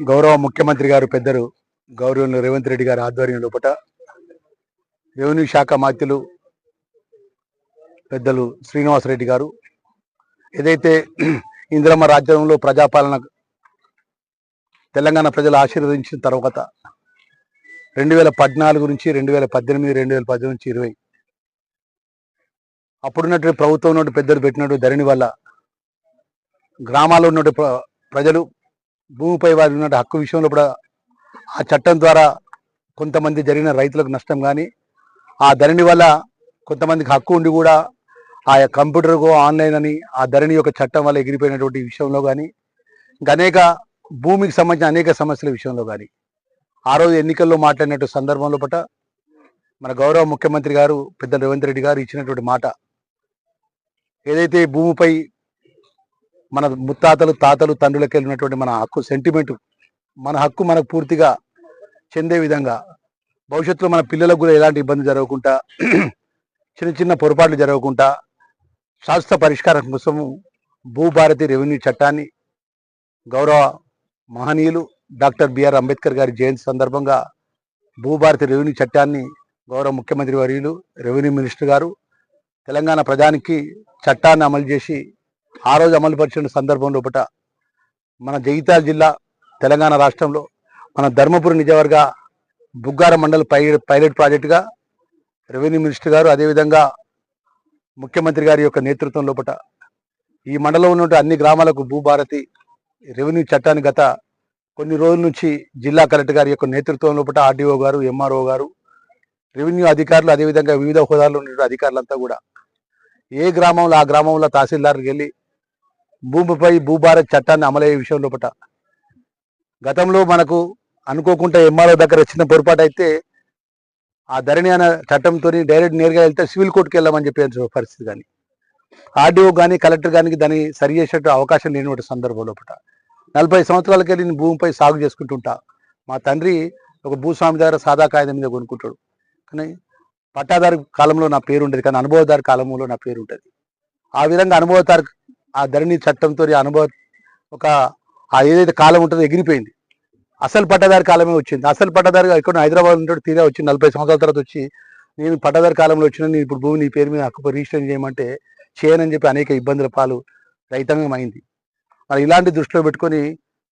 గౌరవ ముఖ్యమంత్రి గారు పెద్దలు గౌరవులు రేవంత్ రెడ్డి గారి ఆధ్వర్యం లోపట రెవెన్యూ శాఖ మాత్యులు పెద్దలు శ్రీనివాసరెడ్డి గారు ఏదైతే ఇందిరమ్మ రాజ్యంలో ప్రజాపాలన తెలంగాణ ప్రజలు ఆశీర్వదించిన తర్వాత రెండు వేల పద్నాలుగు నుంచి రెండు వేల పద్దెనిమిది రెండు వేల పద్దెనిమిది నుంచి ఇరవై అప్పుడున్నటువంటి ప్రభుత్వం ఉన్నట్టు పెద్దలు పెట్టినట్టు ధరణి వల్ల గ్రామాల్లో ఉన్నటువంటి ప్రజలు భూమిపై వారి ఉన్న హక్కు విషయంలో కూడా ఆ చట్టం ద్వారా కొంతమంది జరిగిన రైతులకు నష్టం కానీ ఆ ధరణి వల్ల కొంతమందికి హక్కు ఉండి కూడా ఆ కంప్యూటర్కు ఆన్లైన్ అని ఆ ధరణి యొక్క చట్టం వల్ల ఎగిరిపోయినటువంటి విషయంలో కానీ ఇంకా అనేక భూమికి సంబంధించిన అనేక సమస్యల విషయంలో కానీ ఆ రోజు ఎన్నికల్లో మాట్లాడినట్టు సందర్భంలో పట మన గౌరవ ముఖ్యమంత్రి గారు పెద్ద రేవంత్ రెడ్డి గారు ఇచ్చినటువంటి మాట. ఏదైతే భూమిపై మన ముత్తాతలు తాతలు తండ్రులకి వెళ్ళినటువంటి మన హక్కు సెంటిమెంట్ మన హక్కు మనకు పూర్తిగా చెందే విధంగా భవిష్యత్తులో మన పిల్లలకు కూడా ఎలాంటి ఇబ్బంది జరగకుండా చిన్న చిన్న పొరపాట్లు జరగకుండా శాశ్వత పరిష్కారం కోసం భూభారతి రెవెన్యూ చట్టాన్ని గౌరవ మహనీయులు డాక్టర్ బిఆర్ అంబేద్కర్ గారి జయంతి సందర్భంగా భూభారతి రెవెన్యూ చట్టాన్ని గౌరవ ముఖ్యమంత్రి వర్యులు రెవెన్యూ మినిస్టర్ గారు తెలంగాణ ప్రజానికి చట్టాన్ని అమలు చేసి ఆ రోజు అమలు పరిచిన సందర్భం లోపట మన జగిత్యాల జిల్లా తెలంగాణ రాష్ట్రంలో మన ధర్మపురి నిజవర్గ బుగ్గార మండల్ పై పైలట్ ప్రాజెక్టుగా రెవెన్యూ మినిస్టర్ గారు అదేవిధంగా ముఖ్యమంత్రి గారి యొక్క నేతృత్వం లోపట ఈ మండలంలో ఉన్న అన్ని గ్రామాలకు భూభారతి రెవెన్యూ చట్టాన్ని గత కొన్ని రోజుల నుంచి జిల్లా కలెక్టర్ గారి యొక్క నేతృత్వం లోపల ఆర్డీఓ గారు ఎంఆర్ఓ గారు రెవెన్యూ అధికారులు అదేవిధంగా వివిధ హోదాల్లో ఉన్న అధికారులంతా కూడా ఏ గ్రామంలో ఆ గ్రామంలో తహసీల్దార్కి వెళ్ళి భూమిపై భూభారత్ చట్టాన్ని అమలయ్యే విషయం లోపల గతంలో మనకు అనుకోకుండా ఎంఆర్ఓ దగ్గర చిన్న పొరపాటు అయితే ఆ ధరణి అనే చట్టంతో డైరెక్ట్ నేరుగా వెళ్తే సివిల్ కోర్టుకి వెళ్ళామని చెప్పే పరిస్థితి కానీ ఆర్డీఓ కానీ కలెక్టర్ కానీ దాన్ని సరి చేసేట అవకాశం లేనివంటి సందర్భం లోపల నలభై సంవత్సరాలకి నేను భూమిపై సాగు చేసుకుంటుంటా. మా తండ్రి ఒక భూస్వామి దగ్గర సాదా కాగితం మీద కొనుక్కుంటాడు. కానీ పట్టాదారు కాలంలో నా పేరు ఉండేది కానీ అనుభవదారు కాలంలో నా పేరు ఉంటుంది ఆ విధంగా అనుభవదారు ఆ ధరణి చట్టంతో అనుభవ ఒక ఆ ఏదైతే కాలం ఉంటుందో ఎగిరిపోయింది. అసలు పట్టదారి కాలమే వచ్చింది. అసలు పట్టదారి ఇక్కడ హైదరాబాద్ ఉంటాడు తీరా వచ్చి నలభై సంవత్సరాల తర్వాత వచ్చి నేను పట్టదారి కాలంలో వచ్చిన నేను ఇప్పుడు భూమి నీ పేరు మీద హక్కు రిజిస్టర్ చేయమంటే చేయనని చెప్పి అనేక ఇబ్బందుల పాలు రైతాంగం అయింది. మరి ఇలాంటి దృష్టిలో పెట్టుకొని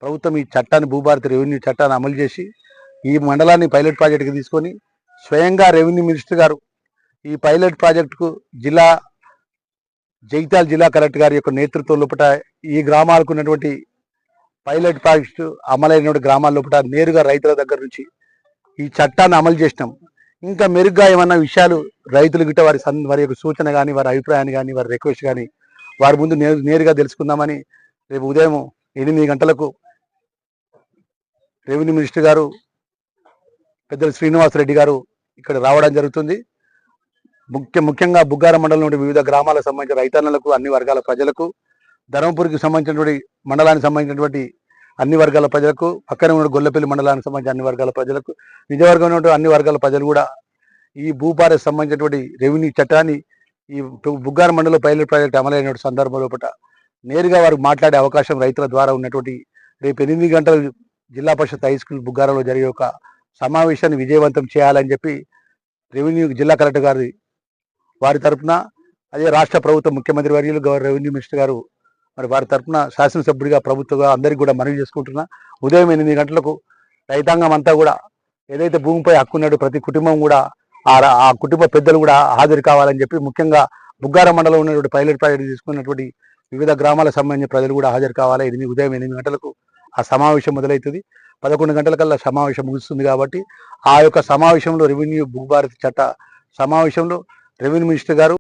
ప్రభుత్వం ఈ చట్టాన్ని భూభారత రెవెన్యూ చట్టాన్ని అమలు చేసి ఈ మండలాన్ని పైలట్ ప్రాజెక్టుకి తీసుకొని స్వయంగా రెవెన్యూ మినిస్టర్ గారు ఈ పైలట్ ప్రాజెక్టుకు జిల్లా జగిత్యాల జిల్లా కలెక్టర్ గారి యొక్క నేతృత్వం లోపల ఈ గ్రామాలకు ఉన్నటువంటి పైలట్ ప్రాజెక్టు అమలైనటువంటి గ్రామాల లోపల నేరుగా రైతుల దగ్గర నుంచి ఈ చట్టాన్ని అమలు చేసినాం. ఇంకా మెరుగ్గా ఏమన్నా విషయాలు రైతులు గిట్ట వారి వారి యొక్క సూచన కానీ వారి అభిప్రాయాన్ని కానీ వారి రిక్వెస్ట్ కానీ వారి ముందు నేరు నేరుగా తెలుసుకుందామని రేపు ఉదయం ఎనిమిది గంటలకు రెవెన్యూ మినిస్టర్ గారు పెద్దలు శ్రీనివాసరెడ్డి గారు ఇక్కడ రావడం జరుగుతుంది. ముఖ్య ముఖ్యంగా బుగ్గార మండలం నుండి వివిధ గ్రామాలకు సంబంధించిన రైతన్నలకు అన్ని వర్గాల ప్రజలకు ధర్మపురికి సంబంధించినటువంటి మండలానికి సంబంధించినటువంటి అన్ని వర్గాల ప్రజలకు పక్కన ఉన్న గొల్లపల్లి మండలానికి సంబంధించిన అన్ని వర్గాల ప్రజలకు నిజవర్గం అన్ని వర్గాల ప్రజలు కూడా ఈ భూపారకు సంబంధించినటువంటి రెవెన్యూ చట్టాన్ని ఈ బుగ్గార మండలం పైలట్ ప్రాజెక్ట్ అమలైన సందర్భం లోపల నేరుగా వారికి మాట్లాడే అవకాశం రైతుల ద్వారా ఉన్నటువంటి రేపు ఎనిమిది గంటలు జిల్లా పరిషత్ హై స్కూల్ బుగ్గారంలో జరిగే ఒక సమావేశాన్ని విజయవంతం చేయాలని చెప్పి రెవెన్యూ జిల్లా కలెక్టర్ గారి వారి తరపున అదే రాష్ట్ర ప్రభుత్వ ముఖ్యమంత్రి వర్యులు గౌరవ రెవెన్యూ మినిస్టర్ గారు మరి వారి తరపున శాసనసభ్యుడిగా ప్రభుత్వంగా అందరికీ కూడా మనవి చేసుకుంటున్నా. ఉదయం ఎనిమిది గంటలకు రైతాంగం అంతా కూడా ఏదైతే భూమిపై హక్కున్నాడో ప్రతి కుటుంబం కూడా ఆ ఆ కుటుంబ పెద్దలు కూడా హాజరు కావాలని చెప్పి ముఖ్యంగా బుగ్గారం మండలం ఉన్నటువంటి పైలట్ ప్రాజెక్ట్ తీసుకున్నటువంటి వివిధ గ్రామాలకు సంబంధించిన ప్రజలు కూడా హాజరు కావాలి. ఎనిమిది ఉదయం ఎనిమిది గంటలకు ఆ సమావేశం మొదలవుతుంది. పదకొండు గంటలకల్లా సమావేశం ముగుస్తుంది కాబట్టి ఆ యొక్క సమావేశంలో రెవెన్యూ భూభారతి చట్ట సమావేశంలో రెవెన్యూ మినిస్టర్ గారు